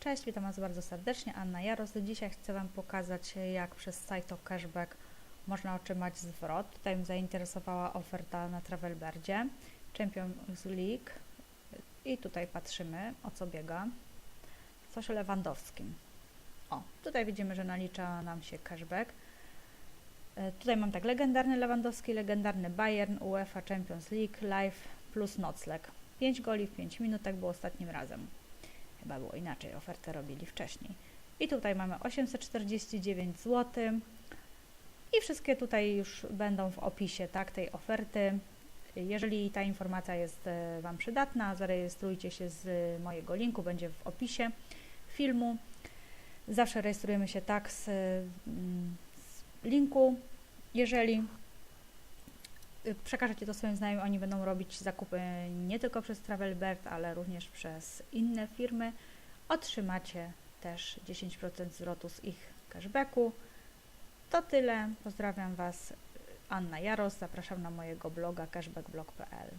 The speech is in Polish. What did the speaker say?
Cześć, witam Was bardzo serdecznie. Anna Jaros. Dzisiaj chcę Wam pokazać, jak przez Saito Cashback można otrzymać zwrot. Tutaj mnie zainteresowała oferta na Travelbirdzie, Champions League. I tutaj patrzymy, o co biega. Coś o Lewandowskim. O, tutaj widzimy, że nalicza nam się cashback. E, Tutaj mam tak, legendarny Lewandowski, legendarny Bayern, UEFA Champions League, live plus nocleg. 5 goli w 5 minut, tak było ostatnim razem. Chyba było inaczej, ofertę robili wcześniej. I tutaj mamy 849 zł. I wszystkie tutaj już będą w opisie tak, tej oferty. Jeżeli ta informacja jest e, Wam przydatna, zarejestrujcie się z mojego linku, będzie w opisie filmu. Zawsze rejestrujemy się tak z, mm, z linku. Jeżeli przekażecie to swoim znajomym, oni będą robić zakupy nie tylko przez Travelbird, ale również przez inne firmy. Otrzymacie też 10% zwrotu z ich cashbacku. To tyle. Pozdrawiam Was. Anna Jaros. Zapraszam na mojego bloga cashbackblog.pl.